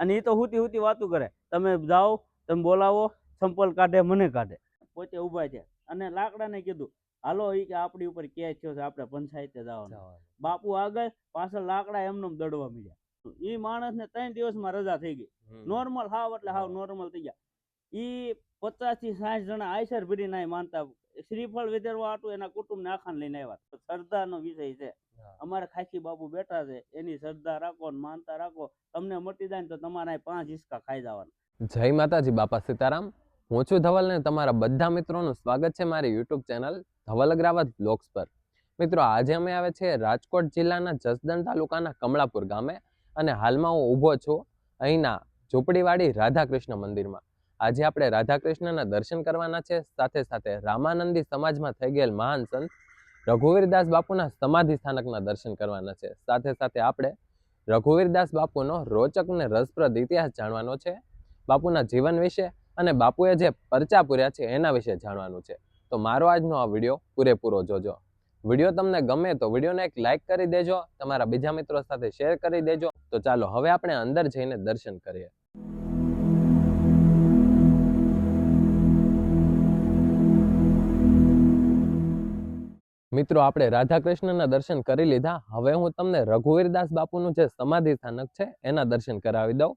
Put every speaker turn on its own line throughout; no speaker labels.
અને એ તો હુતી હુતી વાતું કરે. તમે જાઓ તમે બોલાવો સંપલ કાઢે મને કાઢે. પોતે ઊભા છે. અને લાકડાને કીધું હાલો એ કે આપણી ઉપર કે થયો છે આપણે પંચાયતે જવાનું. બાપુ આગળ પાછળ લાકડા એમને દડવા મળ્યા એ માણસને ત્રણ દિવસમાં રજા થઈ ગઈ. નોર્મલ હાવ એટલે હાવ નોર્મલ થઈ ગયા. ઈ પચાસથી સાઠ જણા આયસર ભરી નાય માનતા શ્રીફળ વિધરવા હતું એના કુટુંબ ને આખાને લઈને આવ્યા શ્રદ્ધાનો વિષય છે. અમારે ખાખી બાબુ બેઠા છે, એની શ્રદ્ધા રાખો ને માનતા રાખો. તમને મટી જાય ને તો તમારા પાંચ હિસકા ખાઈ જવાના.
જય માતાજી, બાપા સીતારામ. હું છું ધવલ ને તમારા બધા મિત્રોનું સ્વાગત છે મારી YouTube channel Dhaval Agravat vlogs પર. મિત્રો, આજે અમે આવે છે રાજકોટ જિલ્લાના જસદણ તાલુકાના કમળાપુર ગામે અને હાલમાં હું ઊભો છું અહીંના ઝૂંપડીવાળી રાધાકૃષ્ણ મંદિરમાં. આજે આપણે રાધાકૃષ્ણના દર્શન કરવાના છે, સાથે સાથે રામાનંદી સમાજમાં થઈ ગયેલ મહાન સંત રઘુવીરદાસ બાપુના સમાધિ સ્થાનકના દર્શન કરવાના છે. સાથે સાથે આપણે રઘુવીરદાસ બાપુનો રોચક અને રસપ્રદ ઇતિહાસ જાણવાનો છે, બાપુના જીવન વિશે અને બાપુએ જે પરચા પૂર્યા છે એના વિશે જાણવાનું છે. તો મારો આજનો આ વીડિયો પૂરેપૂરો જોજો. વીડિયો તમને ગમે તો વિડીયોને એક લાઇક કરી દેજો, તમારા બીજા મિત્રો સાથે શેર કરી દેજો. તો ચાલો, હવે આપણે અંદર જઈને દર્શન કરીએ. મિત્રો, આપણે રાધા કૃષ્ણના દર્શન કરી લીધા. હવે હું તમને રઘુવીરદાસ બાપુનું જે સમાધિ સ્થાનક છે, એના દર્શન કરાવી દઉં.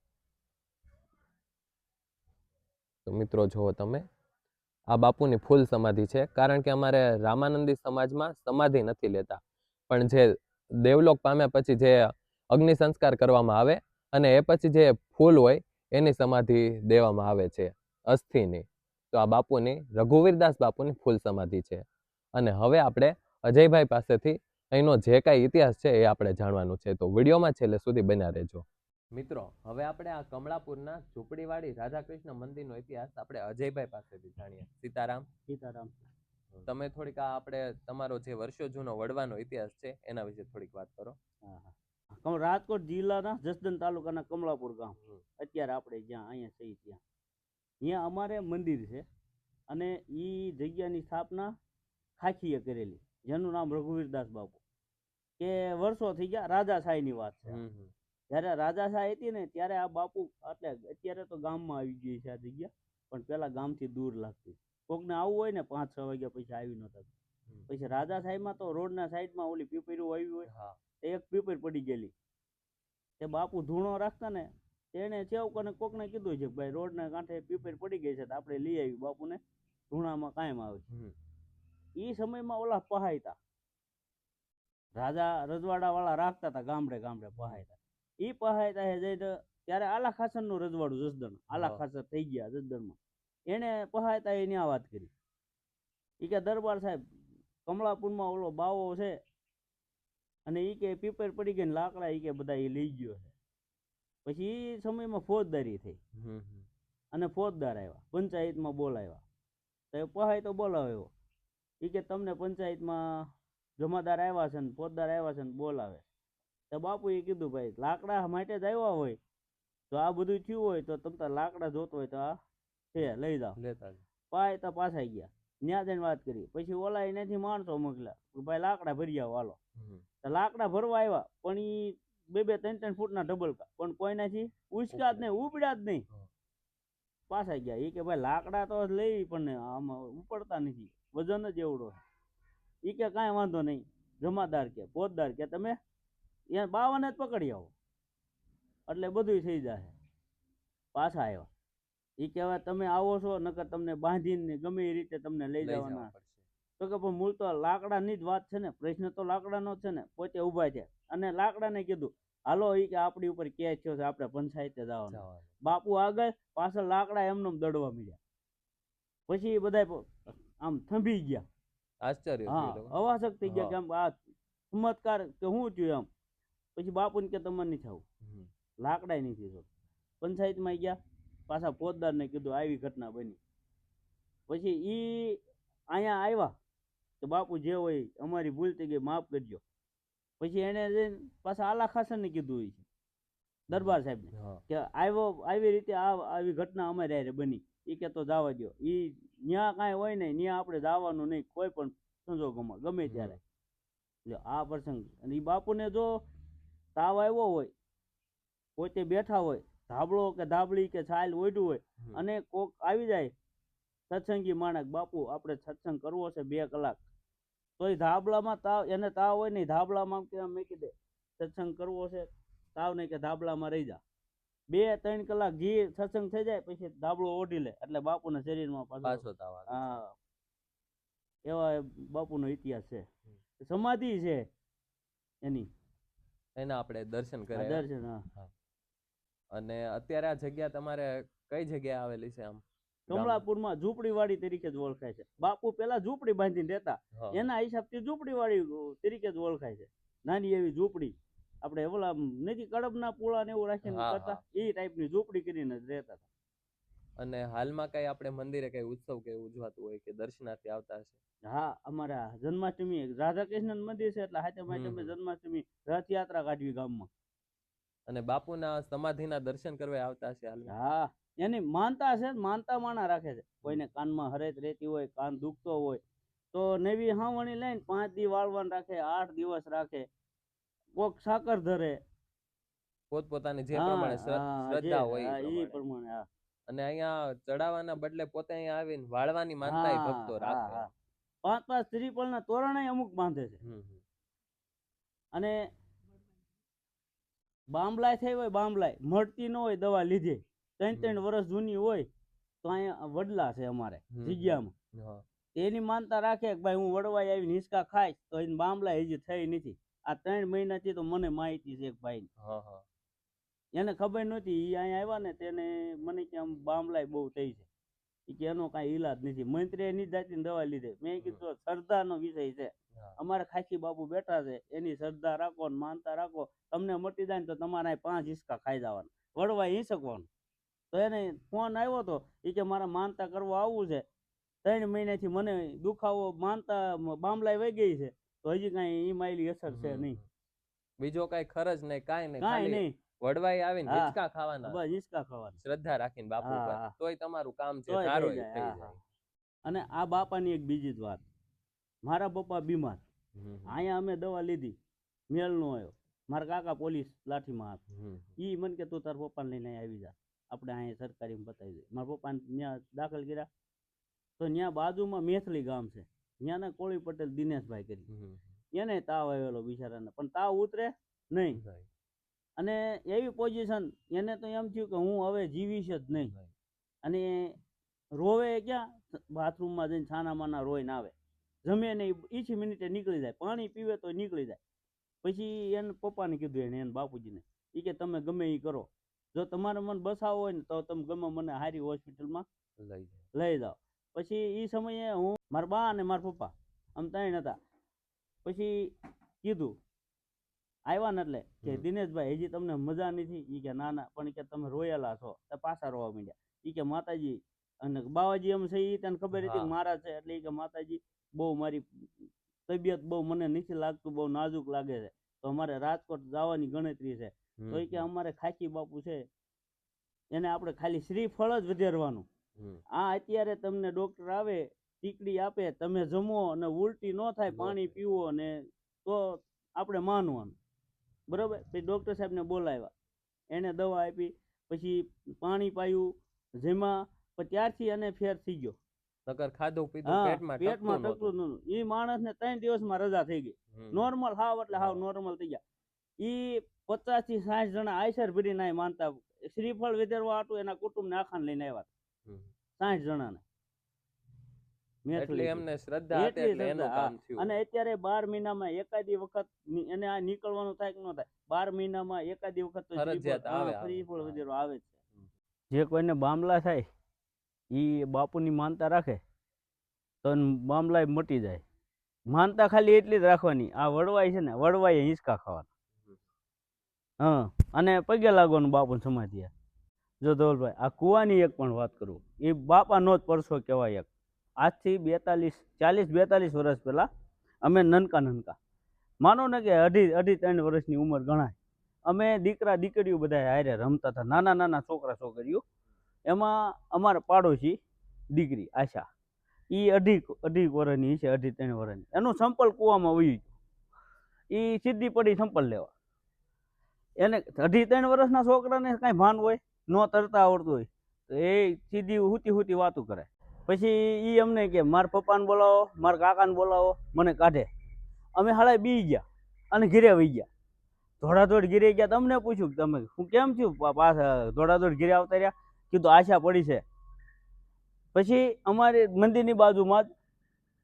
તો મિત્રો, જુઓ તમે, આ બાપુની ફૂલ સમાધિ છે, કારણ કે અમારે રામાનંદી સમાજમાં સમાધિ નથી લેતા. પણ જે દેવલોક પામ્યા પછી જે અગ્નિ સંસ્કાર કરવામાં આવે અને એ પછી જે ફૂલ હોય, એની સમાધિ દેવામાં આવે છે, અસ્થિની. તો આ બાપુની, રઘુવીરદાસ બાપુની ફૂલ સમાધિ છે. અને હવે આપણે અજયભાઈ પાસેથી. અહીંનો જે કાંઈ ઇતિહાસ છે એ આપણે જાણવાનું છે. તો વિડીયોમાં છેલ્લે સુધી બન્યા રહેજો. મિત્રો હવે આપણે આ કમળાપુરના ઝૂંપડીવાળી રાધાકૃષ્ણ મંદિરનો ઇતિહાસ આપણે અજયભાઈ પાસેથી જાણીએ. સીતારામ.
સીતારામ.
તમે થોડીક આ આપણે તમારો જે વર્ષો જૂનો વડવાનો ઇતિહાસ છે એના વિશે થોડીક વાત કરો.
રાજકોટ જિલ્લાના જસદન તાલુકાના કમળાપુર ગામ. અત્યારે આપણે જ્યાં અહીંયા છીએ ત્યાં. અહીંયા અમારે મંદિર છે અને એ જગ્યાની સ્થાપના ખાખીએ કરેલી. જેનું નામ રઘુવીરદાસ બાપુ. કે વર્ષો થઈ ગયા રાજાશાહીની વાત છે
હમ હમ.
જ્યારે રાજાશાહી હતી ને ત્યારે આ બાપુ એટલે અત્યારે તો ગામમાં આવી ગઈ છે આ જગ્યા પણ પેલા ગામથી દૂર લાગતી. કોકને આવવું હોય ને પાંચ છ વાગ્યા પછી આવી નતા. પછી રાજાશાહીમાં તો રોડના સાઈડમાં ઓલી પીપરીઓ આવી હોય
હા.
એક પીપર પડી ગયેલી. તે બાપુ ધૂણો રાખતા ને તેને ચેવકોને કોકને કીધું છે ભાઈ ભાઈ રોડના કાંઠે પીપર પડી ગઈ છે તો આપણે લઈ આવી બાપુને ધૂણામાં કાયમ આવે
હમ.
એ સમયમાં ઓલા પહાયતા. રાજા રજવાડા વાળા રાખતા હતા ગામડે ગામડે પહાયતા. એ પહાયતા હે જઈને ત્યારે આલા ખાસનનું રજવાડું જસદણ આલા ખાસર થઈ ગયા જસદણમાં. એને પહાયતા એ આ વાત કરી. ઈ કે દરબાર સાહેબ કમળાપુરમાં ઓલો બાવો છે અને ઈ કે પીપર પડી ગઈ લાકડા એ કે બધા એ લઈ ગયો છે. પછી એ સમયમાં ફોજદારી થઈ. અને ફોજદાર આવ્યા પંચાયતમાં બોલાવ્યા. તો એ પહાય તો બોલાવ્યો. એ કે તમને પંચાયતમાં જમાદાર આવ્યા છે ને ફોજદાર આવ્યા છે ને બોલાવે. તો બાપુએ કીધું ભાઈ લાકડા માટે જ આવ્યા હોય. તો આ બધું થયું હોય તો તમે લાકડા જોતો હોય તો આ છે લઈ જાઓ.
લેતા.
પાય તો પાછા ગયા. ત્યાં જઈને વાત કરી. પછી ઓલા એનાથી માણસો મોકલ્યા ભાઈ લાકડા ભરી આવો હાલો. તો લાકડા ભરવા આવ્યા પણ ઈ બે બે ત્રણ ત્રણ ફૂટના ડબલકા પણ કોઈનાથી ઉચકા જ નહીં ઉપડ્યા જ નહીં. પાછા ગયા. એ કે ભાઈ લાકડા તો લઈ પણ આમાં ઉપડતા નથી. વજન જ એવડો એ કે કાંઈ વાંધો નહીં જમાદાર કે પોતદાર કે તમે એ બાવાને જ પકડી આવો. એટલે બધું થઈ જાય પાછા આવ્યા એ કહેવાય તમે આવો છો નકર તમને બાંધીને ગમે એ રીતે તમને લઈ જવાના. તો કે પણ મૂળ તો લાકડાની જ વાત છે ને પ્રશ્ન તો લાકડાનો જ છે ને પોતે ઊભા છે. અને લાકડાને કીધું હાલો એ કે આપણી ઉપર કે થયો છે આપણે પંચાયતે જવાનું. બાપુ આગળ પાછળ લાકડા એમને દડવા મળ્યા પછી બધા આમ થંભી ગયા.
આશ્ચર્ય
હા અવાસક થઈ ગયા કે આમ આ ચમત્કાર કે શું થયું આમ પછી બાપુને કે તમારે નહીં થવું
લાકડા
નહીં થઈ થતું પંચાયતમાં ગયા પાછા ફોજદારને કીધું આવી ઘટના બની. પછી ઈ અહીંયા આવ્યા તો બાપુ જે હોય અમારી ભૂલ થઈ ગઈ માફ કરજો. પછી એને જઈને પાછા આલા ખાસને કીધું હોય છે દરબાર સાહેબને કે આવ્યો આવી રીતે આ આવી ઘટના અમારે બની. એ કે તો જવા દો એ ન્યા કાંઈ હોય નહીં ન્યા આપણે જવાનું નહીં કોઈ પણ સંજોગોમાં ગમે ત્યારે. એટલે આ પ્રસંગ અને એ બાપુને જો તાવ આવ્યો હોય પોતે બેઠા હોય ધાબળો કે ધાબળી કે છાલ ઓઢ્યું હોય અને કોક આવી જાય સત્સંગી માણસ બાપુ આપણે સત્સંગ કરવો છે બે કલાક. તો એ ધાબળામાં તાવ એને તાવ હોય નહીં ધાબળામાં કે મૂકી દે? સત્સંગ કરવો છે તાવ નહીં કે ધાબળામાં રહી જા. બે ત્રણ કલાક ઘી સત્સંગ થઈ જાય પછી ધાબળો ઓઢી લે. એટલે બાપુના શરીરમાં પાછો. હા. એવા બાપુનો ઇતિહાસ છે. સમાધિ છે એની.
એના આપણે દર્શન કર્યા.
દર્શન હા.
અને અત્યારે આ જગ્યા તમારે કઈ જગ્યાએ આવેલી છે આમ?
કમળાપુરમાં ઝૂંપડીવાડી તરીકે જ ઓળખાય છે. બાપુ પેલા ઝૂંપડી બાંધીને રહેતા. એના હિસાબથી ઝૂંપડીવાડી તરીકે જ ઓળખાય છે. નાની એવી ઝૂંપડી. આપણે ઓલા નથી કડબના પૂળા ને એવું રાખીને કરતા એ ટાઈપની ઝૂંપડી કરીને જ રહેતા હતા.
અને હાલમાં કઈ આપણે મંદિરે કઈ ઉત્સવ કે ઉજવાતું હોય કે દર્શનાર્થી આવતા હશે?
હા અમારા જન્માષ્ટમી રાધા કૃષ્ણ મંદિર છે એટલે હાથે
માટે.
જન્માષ્ટમી રથયાત્રા કાઢવી ગામમાં.
અને બાપુના સમાધિના દર્શન કરવા આવતા હશે હાલમાં?
હા એની માનતા છે માનતા માણા રાખે છે. કોઈને કાનમાં હરેત રહેતી હોય કાન દુખતો હોય તો નવી હાવણી લઈને પાંચ દી વાળવાન રાખે આઠ દિવસ રાખે. કોક સાકર ધરે
પોતપોતાની જે પ્રમાણે શ્રદ્ધા હોય એ પ્રમાણે.
હા.
અને અહીંયા ચડાવવાના બદલે પોતે અહીંયા આવીને વાળવાની માનતા ભક્તો રાખે.
પાંચ પાંચ ત્રિપલના તોરણે અમુક બાંધે છે. અને બાંબલાય થઈ હોય બાંબલાય મળતી ન હોય દવા લીધે ત્રણ ત્રણ વર્ષ જૂની હોય તો અહીંયા વડલા છે અમારે. જગ્યામાં એની માનતા રાખે કે ભાઈ હું વડવાઈ આવીને હિંચકા ખાઈશ તો એને બાંબલા હજી થઈ નથી આ ત્રણ મહિનાથી તો મને માહિતી છે એક ભાઈ. એને ખબર નહોતી એ અહીંયા આવ્યા ને તેને મને કે આમ બામલાય બહુ થઈ છે. કે એનો કાંઈ ઈલાજ નથી. મંત્રી એની જાતની દવા લીધે. મેં કીધું શ્રદ્ધાનો વિષય છે. અમારે ખાખી બાપુ બેઠા છે. એની શ્રદ્ધા રાખો ને માનતા રાખો. તમને મટી જાય ને તો તમારે પાંચ હિસકા ખાઈ જવાના. વડવાય હિંસકવાનું તો એને ફોન આવ્યો તો એ કે મારે માનતા કરવા આવવું છે. ત્રણ મહિનાથી મને દુખાવો માનતા બામલાઈ વહી ગઈ છે. તો હજી કાંઈ માયલી અસર છે નહીં.
બીજો કઈ ખર્ચ નહીં કાંઈ નહીં.
કાંઈ નહીં.
વડવાઈ આવીને. હિંચકા ખાવાના.
બસ હિંચકા ખાવાના.
શ્રદ્ધા રાખીને બાપુ
હા,
ઉપર તોય તમારું કામ છે સારું થઈ જાય
અને આ બાપાની એક બીજી જ વાત. મારા પપ્પા બીમાર. અહીંયા અમે દવા લીધી. મેળ નો આવ્યો. મારા કાકા પોલીસ લાઠીમાં હતા.
હમ,
ઈ મને કે તું તાર પપ્પાને લઈને આવી જા. આપણે અહીંયા સરકારીમાં બતાવી દઈએ. મારા પપ્પાને ત્યાં દાખલ કર્યા. તો ત્યાં બાજુમાં મેથલી ગામ છે. ત્યાંના કોળી પટેલ દિનેશભાઈ કરી. એને તાવ આવેલો બિચારાને પણ તાવ ઉતરે નહીં. અને એવી પોઝિશન એને તો એમ થયું કે હું હવે જીવીશ જ નહીં. અને રોવે ક્યાં? બાથરૂમમાં જઈને છાના માના રોઈને આવે. જમે નહીં ઈચ્છી મિનિટે નીકળી જાય. પાણી પીવે તો નીકળી જાય. પછી એને પપ્પાને કીધું એને એને બાપુજીને એ કે તમે ગમે એ કરો. જો તમારે મને બસાવો હોય ને તો તમે ગમે મને હારી હોસ્પિટલમાં.
લઈ
જાઓ. પછી એ સમયે હું મારા બા અને મારા પપ્પા આમ ત્રણ હતા પછી કીધું આવ્યા ને એટલે કે દિનેશભાઈ હજી તમને મજા નથી. એ કે ના ના પણ કે તમે રોયેલા છો. તો પાછા રોવા માંડ્યા. એ કે માતાજી અને બાવાજી એમ છે એ તને ખબર હતી મારા છે? એટલે એ કે માતાજી બહુ મારી તબિયત બહુ મને નથી લાગતું બહુ નાજુક લાગે છે. તો અમારે રાજકોટ જવાની ગણતરી છે. તો એ કે અમારે ખાકી બાપુ છે. એને આપણે ખાલી શ્રીફળ જ વધારવાનું. આ અત્યારે તમને ડોક્ટર આવે ટીકડી આપે તમે જમો અને ઉલટી ન થાય પાણી પીવો અને તો આપણે માનવાનું. બરોબર? પછી ડૉક્ટર સાહેબને બોલાવ્યા. એને દવા આપી પછી પાણી પાયું જેમાં ત્યારથી એને ફેર થઈ ગયો.
નકર ખાધું પીધું પેટમાં
પેટમાં
ટકતું નહોતું.
એ માણસને ત્રણ દિવસમાં રજા થઈ ગઈ. નોર્મલ હાવ એટલે હાવ નોર્મલ થઈ ગયા. ઈ પચાસથી સાઠ જણા આયસર ભરીને નાય માનતા. શ્રીફળ વિતરવા હતું એના કુટુંબને આખાને લઈને આવ્યા. સાઠ જણાને.
એમને શ્રદ્ધા
એટલે
એનું કામ થયું.
અને અત્યારે બાર મહિનામાં એકાદી વખત એને આ નીકળવાનું થાય કે ન થાય બાર મહિનામાં એકાદી વખત
ફરજિયાત આવે,
છે. જે કોઈને બામલા થાય એ બાપુની માનતા રાખે તો બામલા મટી જાય. માનતા ખાલી એટલી જ રાખવાની. આ વડવાઈ છે ને વડવાઈ હિંચકા ખાવાના. હા. અને પગે લાગવાનું બાપુ સમાધિ જો ધવલભાઈ, આ કુવાની એક પણ વાત કરું. એ બાપાનો જ પરસો કહેવાય એક. આજથી બેતાલીસ, ચાલીસ, બેતાલીસ વર્ષ પહેલાં અમે નનકા નનકા માનો ને કે અઢી અઢી, ત્રણ વર્ષની ઉંમર ગણાય. અમે દીકરા, દીકરીઓ બધા હારે રમતા હતા. નાના નાના છોકરા, છોકરીઓ. એમાં અમારા પાડોશી દીકરી, આશા. એ અઢી અઢી વર્ષની છે, અઢી, ત્રણ વર્ષની. એનું સંપલ કૂવામાં વયું ગયું. એ સીધી પડી સંપલ લેવા. એને અઢી, ત્રણ વર્ષના છોકરાને કાંઈ ભાન હોય? ન તરતા આવડતું હોય, તો એ સીધી હુતી હુતી વાતું કરે. પછી એ અમને કે, મારા પપ્પાને બોલાવો, મારા કાકાને બોલાવો, મને કાઢે. અમે હાળા બી ગયા અને ઘીરે વહી ગયા. ધોડાધોડ ઘીરે ગયા તમને પૂછ્યું કે, તમે હું કેમ છું? પાછા ધોડાધોડ ઘીરે આવતા રહ્યા? કીધું, આશા પડી છે. પછી અમારી મંદિરની બાજુમાં જ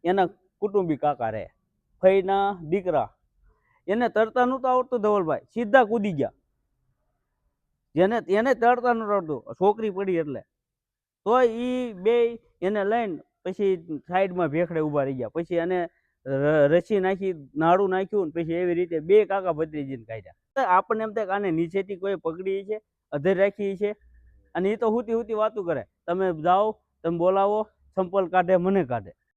એના કુટુંબી કાકા રહે ફઈના દીકરા. એને તરતા નહોતું આવડતું ધવલભાઈ. સીધા કૂદી ગયા. જેને એને તરતા ન રડતું. છોકરી પડી એટલે. તોય એ બે એને લઈને પછી સાઈડમાં ભેખડે ઊભા રહી ગયા. પછી એને રસી નાખી, નાડું નાખ્યું પછી એવી રીતે બે કાકા ભત્રીજીને કાઢ્યા. આપણને એમ થાય કે આને નીચેથી કોઈ પકડી છે, અધર રાખી છે. અને એ તો હુતી હુતી વાતું કરે. તમે જાઓ, તમે બોલાવો, સંપલ કાઢે, મને કાઢે.